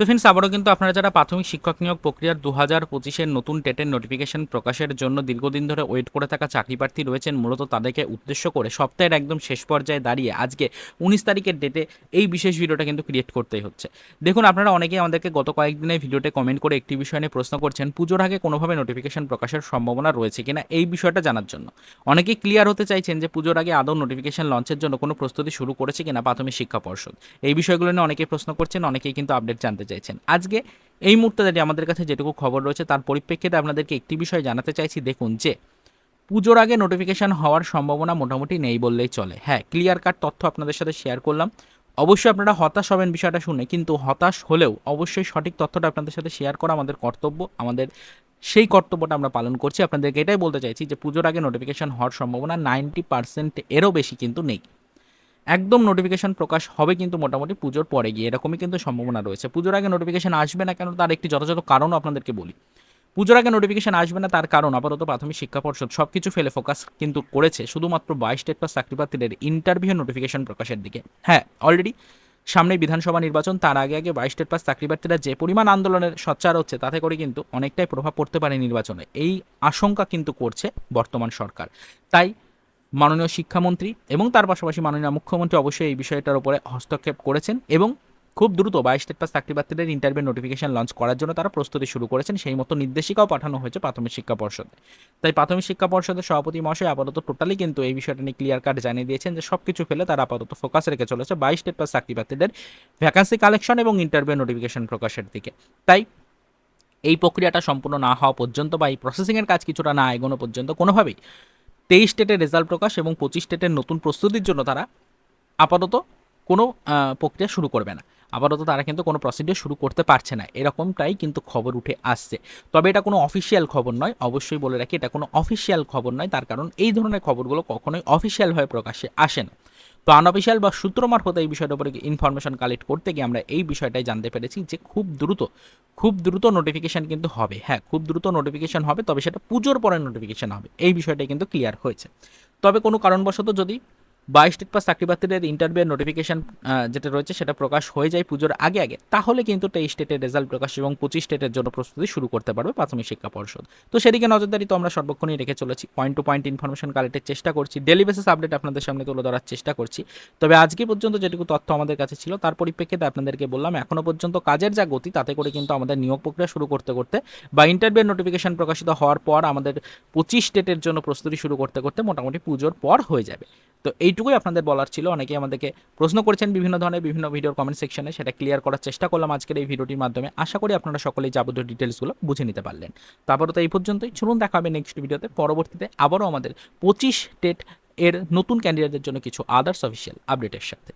তো ফ্রেন্ডস আবারও কিন্তু আপনারা যারা প্রাথমিক শিক্ষক নিয়োগ প্রক্রিয়ার দু হাজার পঁচিশের নতুন টেটের নোটিফিকেশন প্রকাশের জন্য দীর্ঘদিন ধরে ওয়েট করে থাকা চাকরি প্রার্থী রয়েছেন, মূলত তাদেরকে উদ্দেশ্য করে সপ্তাহের একদম শেষ পর্যায়ে দাঁড়িয়ে আজকে উনিশ তারিখের ডেটে এই বিশেষ ভিডিওটা কিন্তু ক্রিয়েট করতেই হচ্ছে। দেখুন, আপনারা অনেকেই আমাদেরকে গত কয়েকদিনের ভিডিওতে কমেন্ট করে একটি বিষয় নিয়ে প্রশ্ন করছেন, পুজোর আগে কোনোভাবে নোটিফিকেশন প্রকাশের সম্ভাবনা রয়েছে কিনা? এই বিষয়টা জানার জন্য। অনেকেই ক্লিয়ার হতে চাইছেন যে পুজোর আগে আদৌ নোটিফিকেশন লঞ্চের জন্য কোনো প্রস্তুতি শুরু করেছে কিনা প্রাথমিক শিক্ষা পর্ষদ। এই বিষয়গুলো নিয়ে অনেকেই প্রশ্ন করছেন, অনেকেই কিন্তু আপডেট জানতে চাইছেন। আজকে এই মুহূর্তে দাঁড়িয়ে আমাদের কাছে যেটুকু খবর রয়েছে, তার পরিপ্রেক্ষিতে আপনাদেরকে একটি বিষয় জানাতে চাইছি। দেখুন যে, পুজোর আগে নোটিফিকেশান হওয়ার সম্ভাবনা মোটামুটি নেই বললেই চলে। হ্যাঁ ক্লিয়ার কাট তথ্য আপনাদের সাথে শেয়ার করলাম। অবশ্যই আপনারা হতাশ হবেন বিষয়টা শুনে, কিন্তু হতাশ হলেও অবশ্যই সঠিক তথ্যটা আপনাদের সাথে শেয়ার করা আমাদের কর্তব্য, আমাদের সেই কর্তব্যটা আমরা পালন করছি। আপনাদেরকে এটাই বলতে চাইছি যে, পুজোর আগে নোটিফিকেশান হওয়ার সম্ভাবনা নাইনটি পার্সেন্ট এরও বেশি কিন্তু নেই। একদম নোটিফিকেশন প্রকাশ হবে কিন্তু মোটামুটি পুজোর পরে গিয়ে, এরকমই কিন্তু সম্ভাবনা রয়েছে। পুজোর আগে নোটিফিকেশন আসবে না কেন? তার একটি যথাযথ কারণও আপনাদেরকে বলি। পুজোর আগে নোটিফিকেশন আসবে না তার কারণ আপাতত প্রাথমিক শিক্ষা পর্ষদ সব কিছু ফেলে ফোকাস কিন্তু করেছে। শুধুমাত্র বাইশ স্টেট পাস চাকরিপ্রার্থীদের ইন্টারভিউ নোটিফিকেশন প্রকাশের দিকে। হ্যাঁ অলরেডি সামনে বিধানসভা নির্বাচন, তার আগে আগে বাইশ স্টেট পাস চাকরিপ্রার্থীরা যে পরিমাণ আন্দোলনের সচ্চার হচ্ছে, তাতে করে কিন্তু অনেকটাই প্রভাব পড়তে পারে নির্বাচনে। এই আশঙ্কা কিন্তু করছে বর্তমান সরকার। তাই মাননীয় শিক্ষামন্ত্রী এবং তার পাশাপাশি মাননীয় মুখ্যমন্ত্রী অবশ্যই এই বিষয়টার উপরে হস্তক্ষেপ করেছেন এবং খুব দ্রুত বাইশ স্টেট পাস চাকরিপ্রার্থীদের ইন্টারভিউ নোটিফিকেশন লঞ্চ করার জন্য তারা প্রস্তুতি শুরু করেছেন। সেই মতো নির্দেশিকাও পাঠানো হয়েছে প্রাথমিক শিক্ষা পর্ষদে। তাই প্রাথমিক শিক্ষা পর্ষদের সভাপতি মহাশয় আপাতত টোটালি কিন্তু এই বিষয়টা নিয়ে ক্লিয়ার কাট জানিয়ে দিয়েছেন যে সব কিছু ফেলে তারা আপাতত ফোকাস রেখে চলেছে বাইশ স্টেট পাস চাকরিপ্রার্থীদের ভ্যাকান্সি কালেকশন এবং ইন্টারভিউ নোটিফিকেশন প্রকাশের দিকে। তাই এই প্রক্রিয়াটা সম্পূর্ণ না হওয়া পর্যন্ত বা এই প্রসেসিংয়ের কাজ কিছুটা না এগোনো পর্যন্ত কোনোভাবেই তেইশ স্টেটের রেজাল্ট প্রকাশ এবং পঁচিশ স্টেটের নতুন প্রস্তুতির জন্য তারা আপাতত কোনো প্রক্রিয়া শুরু করবে না। আপাতত তারা কিন্তু কোনো প্রসিডিওর শুরু করতে পারছে না। এরকমটাই কিন্তু খবর উঠে আসছে। তবে এটা কোনো অফিসিয়াল খবর নয়। অবশ্যই বলে রাখি, এটা কোনো অফিসিয়াল খবর নয়। তার কারণ এই ধরনের খবরগুলো কখনোই অফিসিয়ালভাবে প্রকাশে আসে না। তো আনঅফিসিয়াল বা সূত্র মারফত এই বিষয়টার উপরে ইনফরমেশন কালেক্ট করতে গিয়ে আমরা এই বিষয়টাই জানতে পেরেছি যে খুব দ্রুত খুব দ্রুত নোটিফিকেশান কিন্তু হবে। হ্যাঁ খুব দ্রুত নোটিফিকেশান হবে, তবে সেটা পুজোর পরে নোটিফিকেশান হবে। এই বিষয়টাই কিন্তু ক্লিয়ার হয়েছে। তবে কোনো কারণবশত যদি বাইশ স্টেট পাস চাকরিপ্রার্থীদের ইন্টারভিউ নোটিফিকেশান যেটা রয়েছে সেটা প্রকাশ হয়ে যায় পুজোর আগে আগে। তাহলে কিন্তু তেইশ স্টেটের রেজাল্ট প্রকাশ এবং পঁচিশ স্টেটের জন্য প্রস্তুতি শুরু করতে পারবে প্রাথমিক শিক্ষা পর্ষদ। তো সেদিকে নজরদারি তো আমরা সর্বক্ষণই রেখে চলেছি। পয়েন্ট টু পয়েন্ট ইনফরমেশন কালেক্টের চেষ্টা করছি। ডেলি বেসিস আপডেট আপনাদের সামনে তুলে ধরার চেষ্টা করছি। তবে আজকে পর্যন্ত যেটুকু তথ্য আমাদের কাছে ছিল, তার পরিপ্রেক্ষিতে আপনাদেরকে বললাম এখনও পর্যন্ত কাজের যা গতি, তাতে করে কিন্তু আমাদের নিয়োগ প্রক্রিয়া শুরু করতে করতে বা ইন্টারভিউ নোটিফিকেশন প্রকাশিত হওয়ার পর আমাদের পঁচিশ স্টেটের জন্য প্রস্তুতি শুরু করতে করতে মোটামুটি পুজোর পর হয়ে যাবে। তো এইটুকুই আপনাদের বলার ছিল। অনেকেই আমাদেরকে প্রশ্ন করেছেন বিভিন্ন ধরনের, বিভিন্ন ভিডিওর কমেন্ট সেকশনে সেটা ক্লিয়ার করার চেষ্টা করলাম আজকের এই ভিডিওটির মাধ্যমে। আশা করি আপনারা সকলেই যাবতীয় ডিটেলসগুলো বুঝে নিতে পারলেন। তারপরে তো এই পর্যন্তই। চলুন দেখা হবে নেক্সট ভিডিওতে পরবর্তীতে আবারও আমাদের পঁচিশ টেট এর নতুন ক্যান্ডিডেটদের জন্য কিছু আদার্স অফিসিয়াল আপডেটের সাথে।